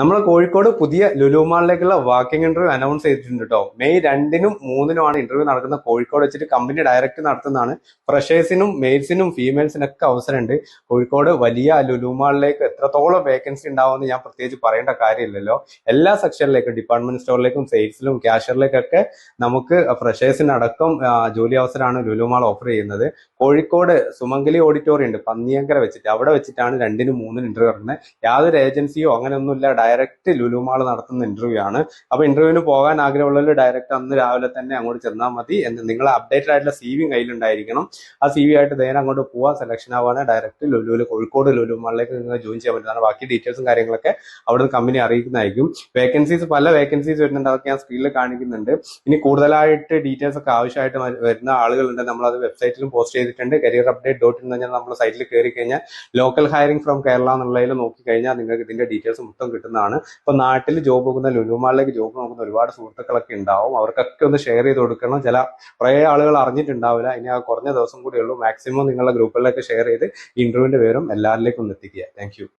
നമ്മൾ കോഴിക്കോട് പുതിയ ലുലുമാളിലേക്കുള്ള walking interview announce ചെയ്തിട്ടുണ്ട് കേട്ടോ മെയ് രണ്ടിനും മൂന്നിനുമാണ് ഇന്റർവ്യൂ നടക്കുന്നത് കോഴിക്കോട് വെച്ചിട്ട് കമ്പനി ഡയറക്റ്റ് നടത്തുന്നതാണ്. ഫ്രഷേഴ്സിനും മെയിൽസിനും ഫീമെയിൽസിനും ഒക്കെ അവസരമുണ്ട്. കോഴിക്കോട് വലിയ ലുലുമാളിലേക്ക് എത്രത്തോളം വേക്കൻസി ഉണ്ടാവുമെന്ന് ഞാൻ പ്രത്യേകിച്ച് പറയേണ്ട കാര്യമില്ലല്ലോ. എല്ലാ സെക്ഷനിലേക്കും ഡിപ്പാർട്ട്മെന്റ് സ്റ്റോറിലേക്കും സെയിൽസിലും ക്യാഷറിലേക്കൊക്കെ നമുക്ക് ഫ്രഷേഴ്സിനടക്കം ജോലി അവസരമാണ് ലുലുമാൾ ഓഫർ ചെയ്യുന്നത്. കോഴിക്കോട് സുമംഗലി ഓഡിറ്റോറിയം ഉണ്ട്. പന്നിയങ്കര വെച്ചിട്ട്. അവിടെ വെച്ചിട്ടാണ് രണ്ടിനും മൂന്നിനും ഇന്റർവ്യൂ നടക്കുന്നത് യാതൊരു ഏജൻസിയോ അങ്ങനെയൊന്നുമില്ല. ഡയറക്റ്റ് ലുലുമാൾ നടത്തുന്ന ഇന്റർവ്യൂ ആണ്. അപ്പൊ ഇന്റർവ്യൂവിന് പോകാൻ ആഗ്രഹമുള്ളവർ ഡയറക്റ്റ് അന്ന് രാവിലെ തന്നെ അങ്ങോട്ട് ചെന്നാൽ മതി. എന്ന് നിങ്ങൾ അപ്ഡേറ്റഡ് ആയിട്ടുള്ള സി വി കയ്യിലുണ്ടായിരിക്കണം. ആ സി വി ആയിട്ട് നേരെ അങ്ങോട്ട് പോവാ സെലക്ഷൻ ആവാണ് ഡയറക്റ്റ് ലുലുവിൽ കോഴിക്കോട് ലുലുമാളിലേക്ക് നിങ്ങൾ ജോയിൻ ചെയ്യാൻ പറ്റുന്നതാണ്. ബാക്കി ഡീറ്റെയിൽസും കാര്യങ്ങളൊക്കെ അവിടുന്ന് കമ്പനി അറിയിക്കുന്നതായിരിക്കും. വേക്കൻസീസ് പല വേക്കൻസീസ് വരുന്നുണ്ട്. അതൊക്കെ ഞാൻ സ്ക്രീനിൽ കാണിക്കുന്നുണ്ട്. ഇനി കൂടുതലായിട്ട് ഡീറ്റെയിൽസ് ഒക്കെ ആവശ്യമായിട്ട് വരുന്ന ആളുകളുണ്ട്. നമ്മൾ അത് വെബ്സൈറ്റിലും പോസ്റ്റ് ചെയ്തിട്ടുണ്ട്. കരിയർ അപ്ഡേറ്റ് ഡോട്ട് പറഞ്ഞാൽ നമ്മുടെ സൈറ്റിൽ കയറി കഴിഞ്ഞാൽ ലോക്കൽ ഹയറിംഗ് ഫ്രം കേരള എന്നുള്ളതിൽ നോക്കി കഴിഞ്ഞാൽ നിങ്ങൾക്ക് ഇതിന്റെ ഡീറ്റെയിൽസ് മൊത്തം കിട്ടുന്നതാണ് ഇപ്പൊ നാട്ടിൽ ജോബ് നോക്കുന്ന ലുലുമാളിലേക്ക് ജോബ് നോക്കുന്ന ഒരുപാട് സുഹൃത്തുക്കളൊക്കെ ഉണ്ടാവും. അവർക്കൊക്കെ ഒന്ന് ഷെയർ ചെയ്ത് കൊടുക്കണം. ചില കുറേ ആളുകൾ അറിഞ്ഞിട്ടുണ്ടാവില്ല. ഇനി ആ കുറഞ്ഞ ദിവസം കൂടിയുള്ളൂ മാക്സിമം നിങ്ങളുടെ ഗ്രൂപ്പിലൊക്കെ ഷെയർ ചെയ്ത് ഇന്റർവ്യൂവിന്റെ വിവരം എല്ലാവരിലേക്കും ഒന്ന് എത്തിക്കുക. താങ്ക്